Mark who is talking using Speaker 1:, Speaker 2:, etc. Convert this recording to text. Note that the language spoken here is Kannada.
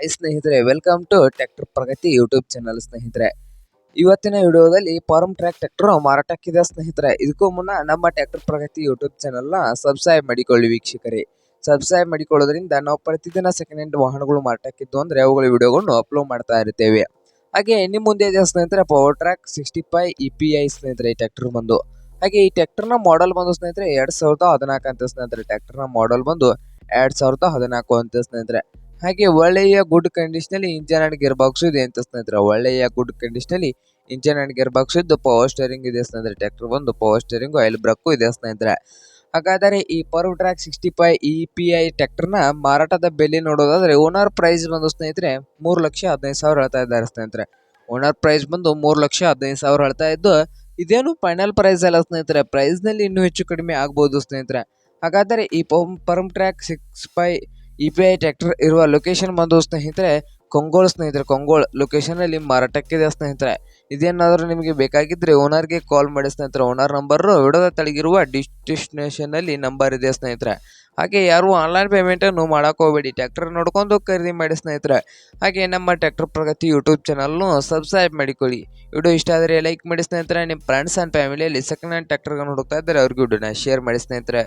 Speaker 1: ಹೈ ಸ್ನೇಹಿತರೆ welcome to tractor Pragati YouTube channel ಸ್ನೇಹಿತರೆ. ಇವತ್ತಿನ ವಿಡಿಯೋದಲ್ಲಿ ಫಾರ್ಮ್ ಟ್ರ್ಯಾಕ್ ಟ್ರ್ಯಾಕ್ಟರ್ ಮಾರಾಟಕ್ಕಿದೆ ಸ್ನೇಹಿತರೆ. ಇದಕ್ಕೂ ಮುನ್ನ ನಮ್ಮ ಟ್ರ್ಯಾಕ್ಟರ್ ಪ್ರಗತಿ ಯೂಟ್ಯೂಬ್ ಚಾನಲ್ನ ಸಬ್ಸ್ಕ್ರೈಬ್ ಮಾಡಿಕೊಳ್ಳಿ ವೀಕ್ಷಕರೇ. ಸಬ್ಸ್ಕ್ರೈಬ್ ಮಾಡಿಕೊಳ್ಳೋದ್ರಿಂದ ನಾವು ಪ್ರತಿದಿನ ಸೆಕೆಂಡ್ ಹ್ಯಾಂಡ್ ವಾಹನಗಳು ಮಾರಾಟಕ್ಕಿದ್ದು ಅಂದರೆ ಅವುಗಳ ವಿಡಿಯೋಗಳನ್ನು ಅಪ್ಲೋಡ್ ಮಾಡ್ತಾ ಇರ್ತೇವೆ. ಹಾಗೆ ನಿಮ್ಮ ಮುಂದೆ ಇದೆ ಸ್ನೇಹಿತರೆ power track sixty five E P I ಸ್ನೇಹಿತರೆ ಈ ಟ್ರ್ಯಾಕ್ಟರ್ ಬಂದು. ಹಾಗೆ ಈ ಟ್ರ್ಯಾಕ್ಟರ್ನ ಮಾಡೆಲ್ ಬಂದು ಸ್ನೇಹಿತರೆ, ಎರಡು ಸಾವಿರದ ಹದಿನಾಲ್ಕು ಅಂತ ಸ್ನೇಹಿತರೆ. ಟ್ರ್ಯಾಕ್ಟರ್ನ ಮಾಡೆಲ್ ಬಂದು ಎರಡು ಸಾವಿರದ ಹದಿನಾಲ್ಕು ಅಂತ ಸ್ನೇಹಿತರೆ. ಹಾಗೆ ಒಳ್ಳೆಯ ಗುಡ್ ಕಂಡೀಷನ್ ಅಲ್ಲಿ ಇಂಜನ್ ಅಂಡ್ ಗೇರ್ ಬಾಕ್ಸ್ ಇದೆ ಅಂತ ಸ್ನೇಹಿತರೆ. ಒಳ್ಳೆಯ ಗುಡ್ ಕಂಡೀಷನ್ ಅಲ್ಲಿ ಇಂಜನ್ ಅಂಡ್ ಗೇರ್ ಬಾಕ್ಸ್ ಇದ್ದು ಪವರ್ ಸ್ಟೇರಿಂಗ್ ಇದೆ ಸ್ನೇಹಿತರೆ. ಟ್ರ್ಯಾಕ್ಟರ್ ಬಂದು ಪವರ್ ಸ್ಟೇರಿಂಗ್ ಆಯಿಲ್ ಬ್ರಕ್ಕು ಇದೆ ಸ್ನೇಹಿತರೆ. ಹಾಗಾದರೆ ಈ power track sixty five E P I ಟ್ರ್ಯಾಕ್ಟರ್ನ ಮಾರಾಟದ ಬೆಲೆ ನೋಡೋದಾದ್ರೆ ಓನರ್ ಪ್ರೈಸ್ ಬಂದು ಸ್ನೇಹಿತರೆ ಮೂರು ಲಕ್ಷ ಹದಿನೈದು ಸಾವಿರ ಹೇಳ್ತಾ ಇದ್ದಾರೆ ಸ್ನೇಹಿತರೆ. ಓನರ್ ಪ್ರೈಸ್ ಬಂದು ಮೂರು ಲಕ್ಷ ಹದಿನೈದು ಸಾವಿರ ಹೇಳ್ತಾ ಇದ್ದು, ಇದೇನು ಫೈನಲ್ ಪ್ರೈಸ್ ಅಲ್ಲ ಸ್ನೇಹಿತರೆ. ಪ್ರೈಸ್ನಲ್ಲಿ ಇನ್ನೂ ಹೆಚ್ಚು ಕಡಿಮೆ ಆಗ್ಬೋದು ಸ್ನೇಹಿತರೆ. ಹಾಗಾದರೆ ಈ power track six five E P I tractor ಇರುವ ಲೊಕೇಶನ್ ಬಂದು ಸ್ನೇಹಿತರೆ ಕೊಂಗೋಳ್ ಸ್ನೇಹಿತರೆ, ಕೊಂಗೋಳ್ ಲೊಕೇಶನಲ್ಲಿ ಮಾರಾಟಕ್ಕಿದೆ ಸ್ನೇಹಿತರೆ. ಇದೇನಾದರೂ ನಿಮಗೆ ಬೇಕಾಗಿದ್ದರೆ ಓನರ್ಗೆ ಕಾಲ್ ಮಾಡಿ ಸ್ನೇಹಿತರೆ. ಓನರ್ ನಂಬರು ವಿಡೋದ ತಳಗಿರುವ ಡಿಸ್ಟಿನೇಷನಲ್ಲಿ ನಂಬರ್ ಇದೆ ಸ್ನೇಹಿತರೆ. ಹಾಗೆ ಯಾರು ಆನ್ಲೈನ್ ಪೇಮೆಂಟನ್ನು ಹೋಗಬೇಡಿ. ಟ್ರ್ಯಾಕ್ಟರ್ ನೋಡ್ಕೊಂಡು ಖರೀದಿ ಮಾಡಿ ಸ್ನೇಹಿತರೆ. ಹಾಗೆ ನಮ್ಮ ಟ್ರ್ಯಾಕ್ಟರ್ ಪ್ರಗತಿ ಯೂಟ್ಯೂಬ್ ಚಾನಲ್ನು ಸಬ್ಸ್ಕ್ರೈಬ್ ಮಾಡಿಕೊಳ್ಳಿ. ವಿಡಿಯೋ ಇಷ್ಟ ಆದರೆ ಲೈಕ್ ಮಾಡಿ ಸ್ನೇಹಿತರೆ. ನಿಮ್ಮ ಫ್ರೆಂಡ್ಸ್ ಆ್ಯಂಡ್ ಫ್ಯಾಮಿಲಿಯಲ್ಲಿ ಸೆಕೆಂಡ್ ಹ್ಯಾಂಡ್ ಟ್ಯಾಕ್ಟರ್ಗಳನ್ನು ಹುಡುಕ್ತಾ ಇದ್ದಾರೆ ಅವ್ರಿಗೆ ವಿಡಿಯೋನ ಶೇರ್ ಮಾಡಿ ಸ್ನೇಹಿತರೆ.